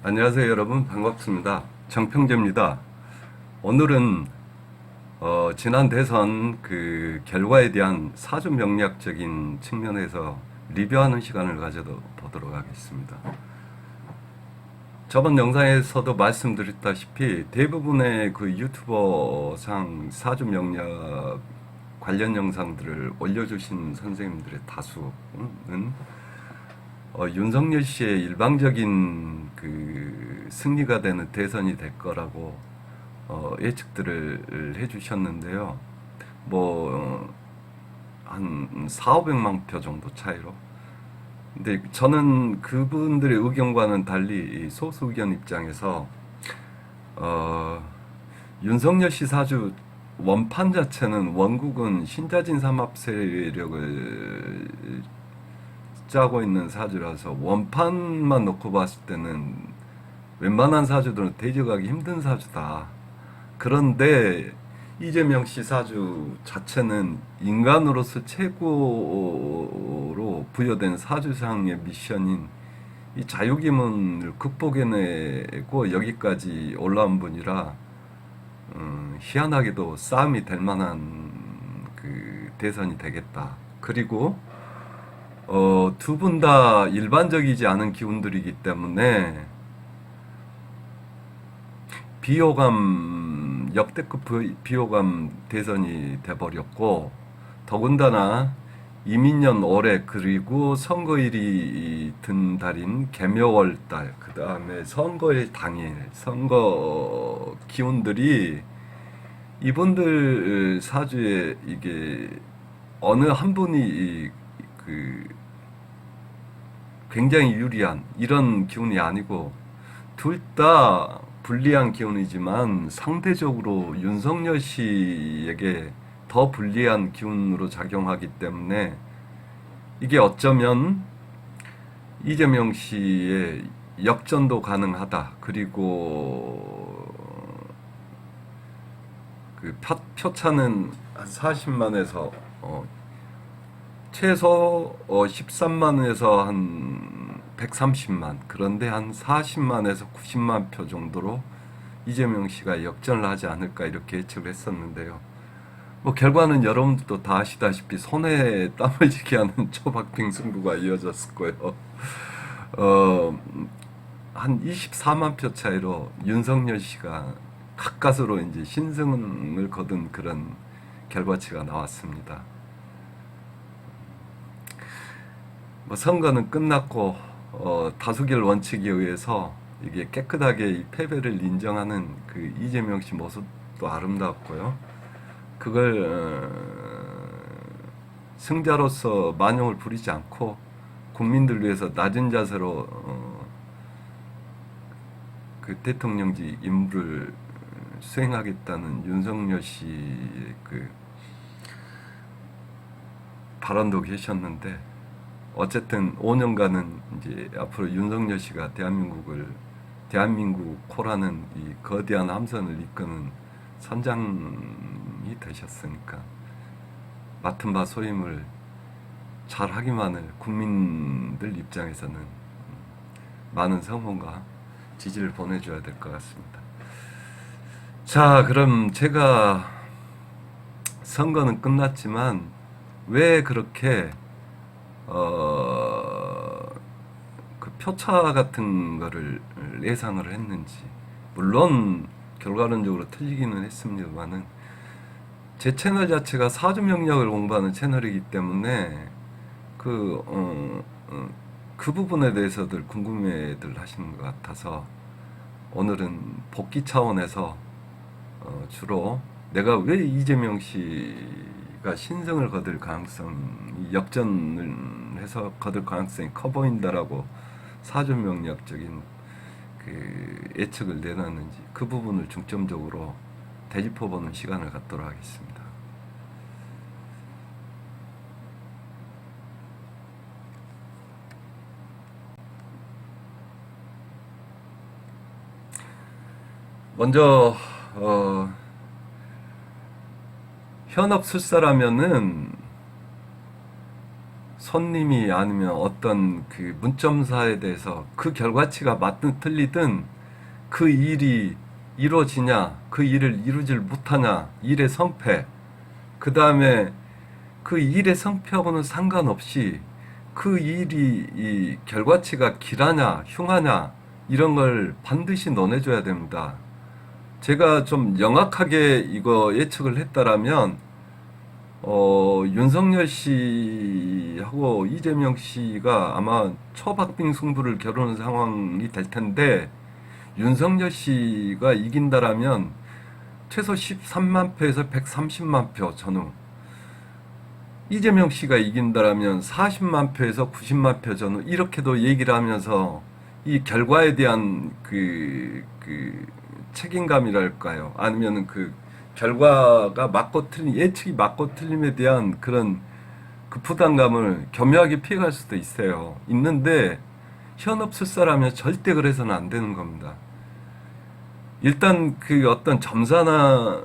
안녕하세요 여러분. 반갑습니다. 정평재입니다. 오늘은 어, 지난 대선 그 결과에 대한 사주 명략적인 측면에서 리뷰하는 시간을 가져보도록 하겠습니다. 저번 영상에서도 말씀드렸다시피 대부분의 그 유튜버상 사주 명략 관련 영상들을 올려주신 선생님들의 다수는 어, 윤석열 씨의 일방적인 그 승리가 되는 대선이 될 거라고 어, 예측들을 해주셨는데요. 뭐, 어, 한 4, 500만 표 정도 차이로. 근데 저는 그분들의 의견과는 달리 이 소수 의견 입장에서, 어, 윤석열 씨 사주 원판 자체는 원국은 신자진 삼합 세력을 짜고 있는 사주라서 원판만 놓고 봤을 때는 웬만한 사주들은 대적하기 힘든 사주다. 그런데 이재명 씨 사주 자체는 인간으로서 최고로 부여된 사주상의 미션인 이 자유기문을 극복해내고 여기까지 올라온 분이라 음, 희한하게도 싸움이 될 만한 그 대선이 되겠다. 그리고 어, 두 분 다 일반적이지 않은 기운들이기 때문에 비호감 역대급 비- 비호감 대선이 돼버렸고 더군다나 이민년 올해 그리고 선거일이 든 달인 개묘월 달, 그 다음에 선거일 당일 선거 기운들이 이분들 사주에 이게 어느 한 분이 이- 그 굉장히 유리한 이런 기운이 아니고 둘 다 불리한 기운이지만 상대적으로 윤석열 씨에게 더 불리한 기운으로 작용하기 때문에 이게 어쩌면 이재명 씨의 역전도 가능하다. 그리고 그 표, 표차는 한 40만에서 어, 최소 어, 13만에서 한 130만 그런데 한 40만에서 90만 표 정도로 이재명 씨가 역전을 하지 않을까 이렇게 예측을 했었는데요. 뭐 결과는 여러분들도 다 아시다시피 손에 땀을 쥐게 하는 초박빙 승부가 이어졌을 거예요. 어, 한 24만 표 차이로 윤석열 씨가 가까스로 이제 신승을 거둔 그런 결과치가 나왔습니다. 뭐 선거는 끝났고 어, 다수결 원칙에 의해서 이게 깨끗하게 이 패배를 인정하는 그 이재명 씨 모습도 아름답고요. 그걸 어, 승자로서 만용을 부리지 않고 국민들 위해서 낮은 자세로 어, 그 대통령직 임무를 수행하겠다는 윤석열 씨의 그 발언도 계셨는데 어쨌든 5년간은 이제 앞으로 윤석열 씨가 대한민국을 대한민국 코라는 이 거대한 함선을 이끄는 선장이 되셨으니까 맡은 바 소임을 잘 하기만을 국민들 입장에서는 많은 성원과 지지를 보내줘야 될 것 같습니다. 자, 그럼 제가 선거는 끝났지만 왜 그렇게 어, 그 표차 같은 거를 예상을 했는지 물론 결과론적으로 틀리기는 했습니다만은 제 채널 자체가 사주 명략을 공부하는 채널이기 때문에 그, 어, 어, 그 부분에 대해서들 궁금해들 하시는 것 같아서 오늘은 복귀 차원에서 어, 주로 내가 왜 이재명 씨 가 신승을 거둘 가능성이 역전을 해서 거둘 가능성이 커 보인다라고 사주 명략적인 그 예측을 내놨는지 그 부분을 중점적으로 되짚어보는 시간을 갖도록 하겠습니다. 먼저 어, 현업 술사라면은 손님이 아니면 어떤 그 문점사에 대해서 그 결과치가 맞든 틀리든 그 일이 이루어지냐, 그 일을 이루질 못하냐, 일의 성패, 그 다음에 그 일의 성패하고는 상관없이 그 일이 이 결과치가 길하냐, 흉하냐, 이런 걸 반드시 논해줘야 됩니다. 제가 좀 영악하게 이거 예측을 했다라면, 어, 윤석열 씨하고 이재명 씨가 아마 초박빙 승부를 겨루는 상황이 될 텐데, 윤석열 씨가 이긴다라면 최소 13만 표에서 130만 표 전후. 이재명 씨가 이긴다라면 40만 표에서 90만 표 전후. 이렇게도 얘기를 하면서 이 결과에 대한 그, 그 책임감이랄까요? 아니면은 그 결과가 맞고 틀린, 예측이 맞고 틀림에 대한 그런 그 부담감을 교묘하게 피해갈 수도 있어요. 있는데 현업술사라면 절대 그래서는 안 되는 겁니다. 일단 그 어떤 점사나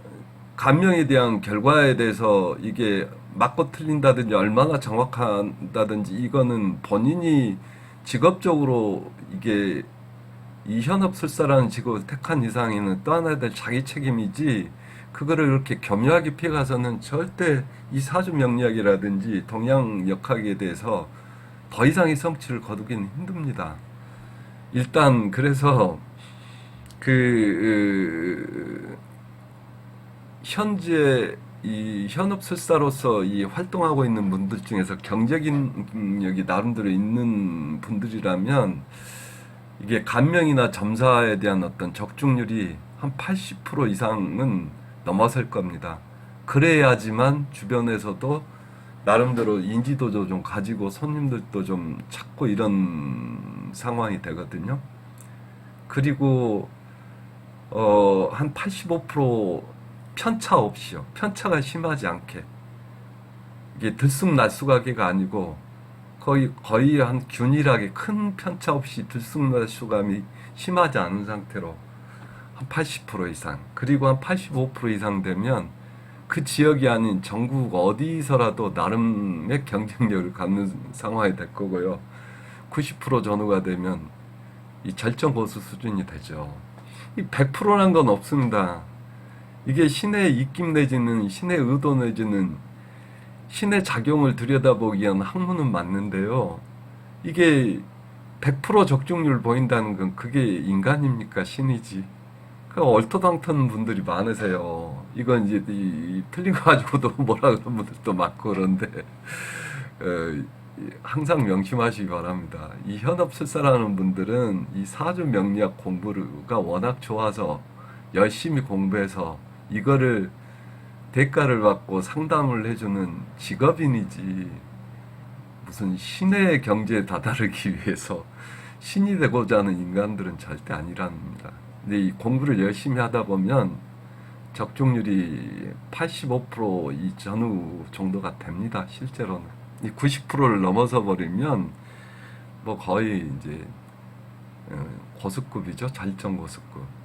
감명에 대한 결과에 대해서 이게 맞고 틀린다든지 얼마나 정확하다든지 이거는 본인이 직업적으로 이게 이 현업 술사라는 직업을 택한 이상에는 떠나야 될 자기 책임이지 그거를 이렇게 겸유하게 피해가서는 절대 이 사주 명리학이라든지 동양 역학에 대해서 더 이상의 성취를 거두기는 힘듭니다. 일단 그래서 그 현재 이 현업술사로서 이 활동하고 있는 분들 중에서 경제력이 나름대로 있는 분들이라면 이게 감명이나 점사에 대한 어떤 적중률이 한 80% 이상은 넘어설 겁니다. 그래야지만 주변에서도 나름대로 인지도도 좀 가지고 손님들도 좀 찾고 이런 상황이 되거든요. 그리고 어, 한 85% 편차 없이요. 편차가 심하지 않게. 이게 들쑥날쑥하게가 아니고 거의 거의 한 균일하게 큰 편차 없이 들쑥날쑥함이 심하지 않은 상태로 한 80% 이상 그리고 한 85% 이상 되면 그 지역이 아닌 전국 어디서라도 나름의 경쟁력을 갖는 상황이 될 거고요. 90% 전후가 되면 이 절정 고수 수준이 되죠. 이 100%란 건 없습니다. 이게 신의 입김 내지는 신의 의도 내지는 신의 작용을 들여다보기 위한 학문은 맞는데요. 이게 100% 적중률 보인다는 건 그게 인간입니까? 신이지. 그 얼토당토는 분들이 많으세요. 이건 이제 이, 이 틀린 거 가지고도 뭐라 그러는 분들도 많고 그런데 어, 이- 항상 명심하시기 바랍니다. 이 현업술사라는 분들은 이 사주 명리학 공부가 워낙 좋아서 열심히 공부해서 이거를 대가를 받고 상담을 해주는 직업인이지 무슨 신의 경지에 다다르기 위해서 신이 되고자 하는 인간들은 절대 아니랍니다. 근데 이 공부를 열심히 하다 보면 적중률이 85%이 전후 정도가 됩니다. 실제로는. 이 90%를 넘어서 버리면 뭐 거의 이제 어, 고수급이죠. 잘정 고수급.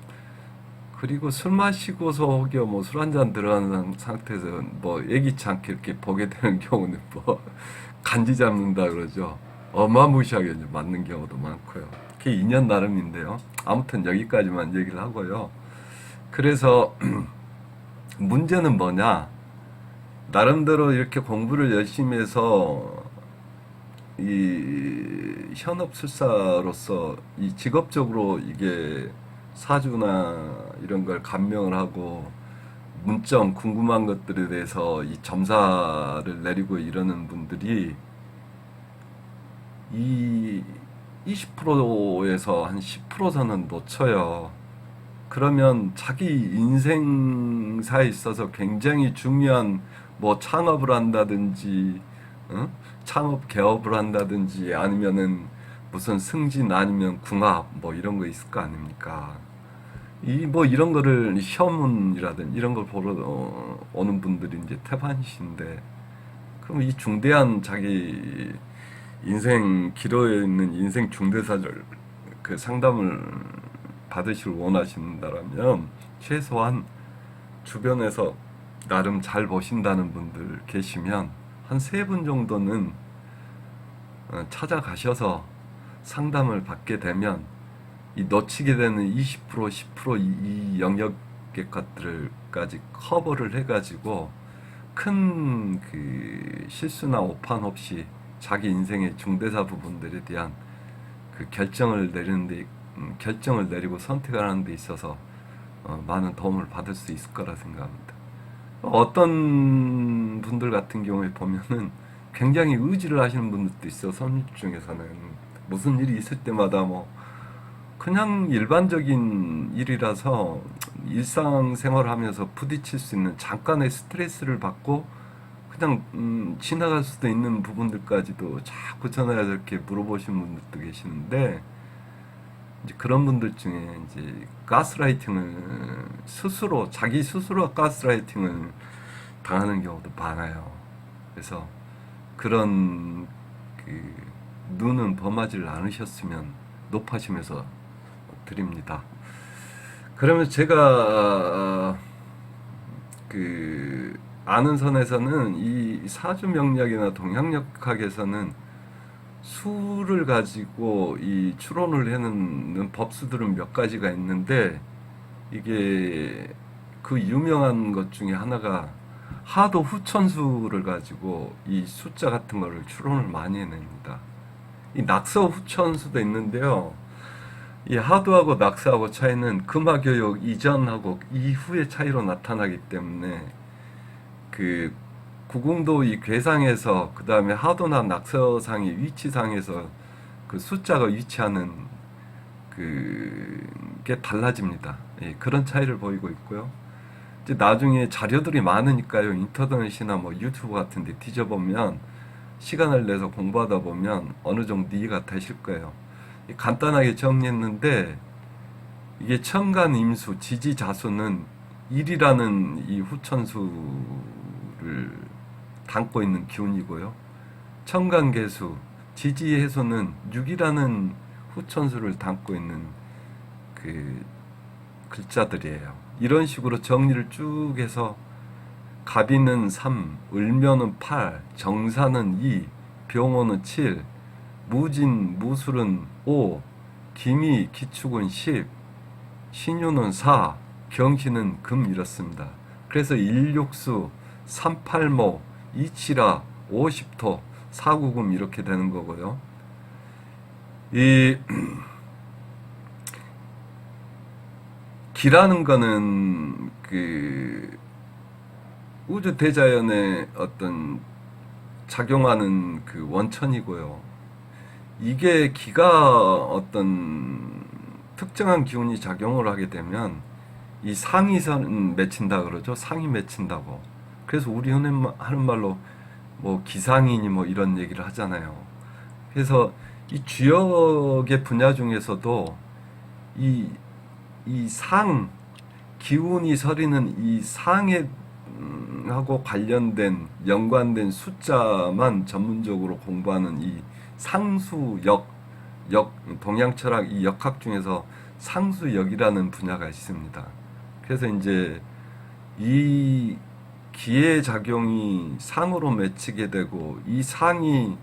그리고 술 마시고서 혹여 뭐 술 한 잔 들어가는 상태에서 뭐 예기치 않게 이렇게 보게 되는 경우는 뭐 간지 잡는다 그러죠. 어마무시하게 맞는 경우도 많고요. 그게 인연 나름인데요. 아무튼 여기까지만 얘기를 하고요. 그래서 문제는 뭐냐? 나름대로 이렇게 공부를 열심히 해서 이 현업술사로서 이 직업적으로 이게 사주나 이런 걸 감명을 하고 문점 궁금한 것들에 대해서 이 점사를 내리고 이러는 분들이 이 20%에서 한 10%선은 놓쳐요. 그러면 자기 인생사에 있어서 굉장히 중요한 뭐 창업을 한다든지 어? 창업 개업을 한다든지 아니면은 무슨 승진 아니면 궁합 뭐 이런 거 있을 거 아닙니까? 이 뭐 이런 거를 시험문이라든 이런 걸 보러 어, 오는 분들이 이제 태반이신데 그럼 이 중대한 자기 인생 기로에 있는 인생 중대사를 그 상담을 받으실 원하신다라면 최소한 주변에서 나름 잘 보신다는 분들 계시면 한 세 분 정도는 어, 찾아가셔서 상담을 받게 되면 이 놓치게 되는 20% 10%이 이 영역의 것들까지 커버를 해가지고 큰 그 실수나 오판 없이 자기 인생의 중대사 부분들에 대한 그 결정을 내리는데 음, 결정을 내리고 선택하는 데 있어서 어, 많은 도움을 받을 수 있을 거라 생각합니다. 어떤 분들 같은 경우에 보면은 굉장히 의지를 하시는 분들도 있어 선임 중에서는 무슨 일이 있을 때마다 뭐 그냥 일반적인 일이라서 일상생활 하면서 부딪힐 수 있는 잠깐의 스트레스를 받고 그냥 음, 지나갈 수도 있는 부분들까지도 자꾸 전화해서 이렇게 물어보시는 분들도 계시는데 이제 그런 분들 중에 이제 가스라이팅을 스스로 자기 스스로 가스라이팅을 당하는 경우도 많아요. 그래서 그런 그 눈은 범하지를 않으셨으면 높아지면서 드립니다. 그러면 제가 어, 그 아는 선에서는 이 사주 명리학이나 동양력학에서는 수를 가지고 이 추론을 해놓는 법수들은 몇 가지가 있는데 이게 그 유명한 것 중에 하나가 하도 후천수를 가지고 이 숫자 같은 거를 추론을 많이 해냅니다. 이 낙서 후천수도 있는데요. 이 하도하고 낙서하고 차이는 금화 교육 이전하고 이후의 차이로 나타나기 때문에 그 구궁도 이 괴상에서 그 다음에 하도나 낙서상의 위치상에서 그 숫자가 위치하는 그게 달라집니다. 예, 그런 차이를 보이고 있고요. 이제 나중에 자료들이 많으니까요. 인터넷이나 뭐 유튜브 같은 데 뒤져보면 시간을 내서 공부하다 보면 어느 정도 이해가 되실 거예요. 간단하게 정리했는데 이게 천간 임수, 지지 자수는 1이라는 이 후천수를 담고 있는 기운이고요. 천간 개수, 지지 해수는 6이라는 후천수를 담고 있는 그 글자들이에요. 이런 식으로 정리를 쭉 해서 갑이는 3, 을면은 8, 정사는 2, 병호는 7, 무진, 무술은 5, 기미, 기축은 10, 신유는 4, 경신은 금 이렇습니다. 그래서 일육수, 38모, 이치라, 50토, 사구금 이렇게 되는 거고요. 이 기라는 거는 그 우주 대자연의 어떤 작용하는 그 원천이고요. 이게 기가 어떤 특정한 기운이 작용을 하게 되면 이 상이선 맺힌다 그러죠. 상이 맺힌다고. 그래서 우리 흔히 하는 말로 뭐 기상이니 뭐 이런 얘기를 하잖아요. 그래서 이 주역의 분야 중에서도 이, 이 상, 기운이 서리는 이 상에 음, 하고 관련된 연관된 숫자만 전문적으로 공부하는 이 상수역 역 동양 철학 이 역학 중에서 상수역이라는 분야가 있습니다. 그래서 이제 이 기의 작용이 상으로 맺히게 되고 이 상이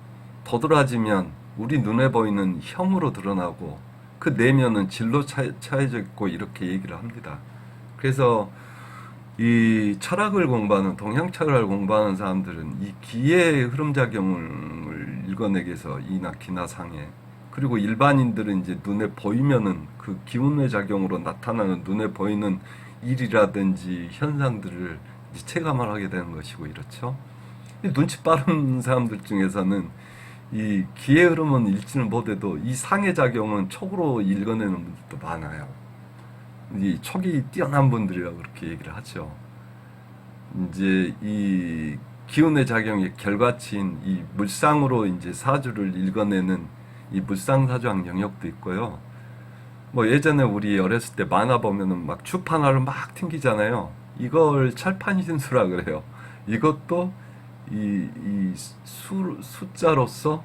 도드라지면 우리 눈에 보이는 형으로 드러나고 그 내면은 질로 차, 차해져 있고 이렇게 얘기를 합니다. 그래서 이 철학을 공부하는 동양 철학을 공부하는 사람들은 이 기의 흐름 작용을 위해서 이나 기나 상에 그리고 일반인들은 이제 눈에 보이면은 그 기운의 작용으로 나타나는 눈에 보이는 일이라든지 현상들을 체감을 하게 되는 것이고 이렇죠. 이 눈치 빠른 사람들 중에서는 이 기의 흐름은 읽지는 못해도 이 상의 작용은 촉으로 읽어내는 분들도 많아요. 이 촉이 뛰어난 분들이라고 그렇게 얘기를 하죠. 이제 이 기운의 작용의 결과치인 이 물상으로 이제 사주를 읽어내는 이 물상 사주학 영역도 있고요. 뭐 예전에 우리 어렸을 때 만화 보면은 막 주판화를 막 튕기잖아요. 이걸 철판신수라 그래요. 이것도 이, 이 수, 숫자로서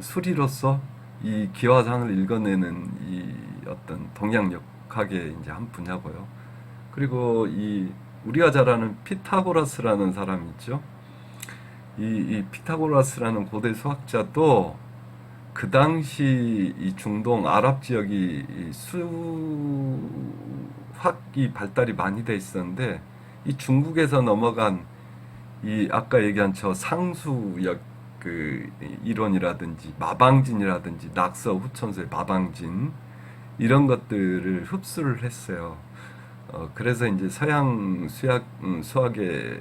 수리로서 이 기화상을 읽어내는 이 어떤 동양역학의 이제 한 분야고요. 그리고 이 우리가 잘 아는 피타고라스라는 사람이 있죠. 이, 이 피타고라스라는 고대 수학자도 그 당시 이 중동 아랍 지역이 이 수학이 발달이 많이 돼 있었는데 이 중국에서 넘어간 이 아까 얘기한 저 상수역 그 이론이라든지 마방진이라든지 낙서 후천수의 마방진 이런 것들을 흡수를 했어요. 어, 그래서 이제 서양 수학 음, 수학의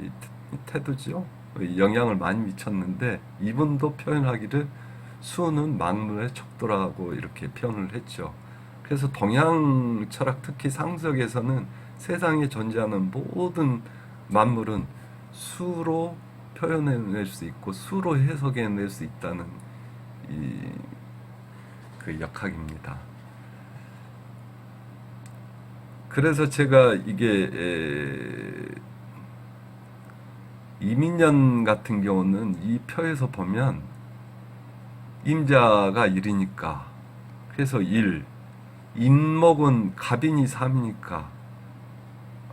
이 태- 태도죠. 이 영향을 많이 미쳤는데 이분도 표현하기를 수는 만물의 척도라고 이렇게 표현을 했죠. 그래서 동양 철학 특히 상석에서는 세상에 존재하는 모든 만물은 수로 표현해낼 수 있고 수로 해석해낼 수 있다는 이 그 역학입니다. 그래서 제가 이게 에, 이민년 같은 경우는 이 표에서 보면 임자가 1이니까. 그래서 1 인목은 갑인이 3이니까.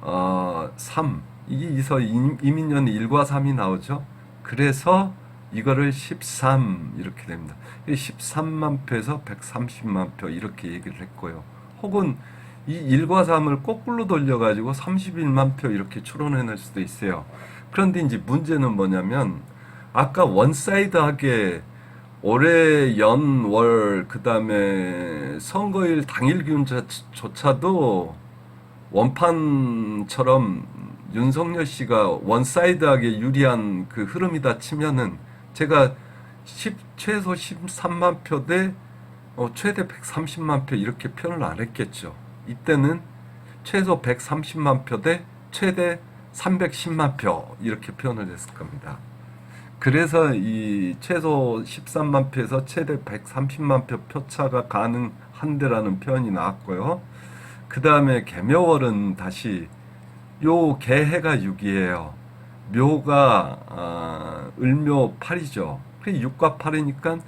어, 3 이서 이민년 1과 3이 나오죠? 그래서 이거를 13 이렇게 됩니다. 13만 표에서 130만 표 이렇게 얘기를 했고요. 혹은 이 1과 3을 거꾸로 돌려가지고 31만 표 이렇게 추론해낼 수도 있어요. 그런데 이제 문제는 뭐냐면 아까 원사이드하게 올해 연, 월, 그 다음에 선거일 당일 기운조차도 원판처럼 윤석열 씨가 원사이드하게 유리한 그 흐름이다 치면은 제가 10, 최소 13만 표 대 어, 최대 130만 표 이렇게 표현을 안 했겠죠. 이때는 최소 130만 표 대 최대 310만 표 이렇게 표현을 했을 겁니다. 그래서 이 최소 13만 표에서 최대 130만 표 표차가 가능한데라는 표현이 나왔고요. 그 다음에 개묘월은 다시 요 개해가 6이에요. 묘가 아, 을묘 8이죠. 그 6과 8이니까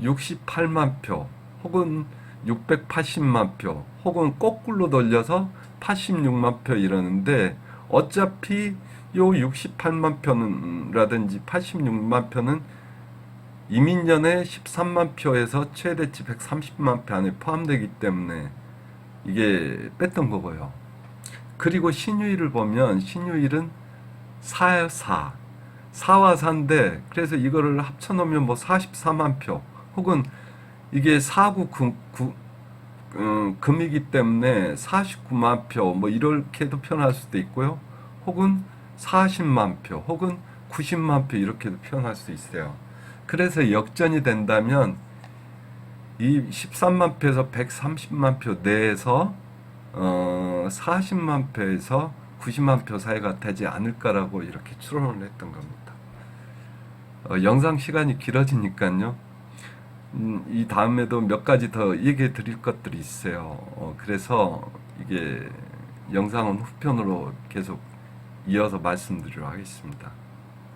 68만 표 혹은 680만 표 혹은 거꾸로 돌려서 86만 표 이러는데 어차피 요 68만 표는라든지 86만 표는 이민년의 13만 표에서 최대치 130만 표 안에 포함되기 때문에 이게 뺐던 거고요. 그리고 신유일을 보면 신유일은 4야 4. 4와 4인데 그래서 이거를 합쳐놓으면 뭐 44만 표 혹은 이게 4구 9, 9, 음, 금이기 때문에 49만 표 뭐 이렇게도 표현할 수도 있고요. 혹은 40만 표 혹은 90만 표 이렇게도 표현할 수 있어요. 그래서 역전이 된다면 이 13만 표에서 130만 표 내에서 어 40만 표에서 90만 표 사이가 되지 않을까라고 이렇게 추론을 했던 겁니다. 어, 영상 시간이 길어지니까요. 음, 이 다음에도 몇 가지 더 얘기해 드릴 것들이 있어요. 어, 그래서 이게 영상은 후편으로 계속 이어서 말씀드리도록 하겠습니다.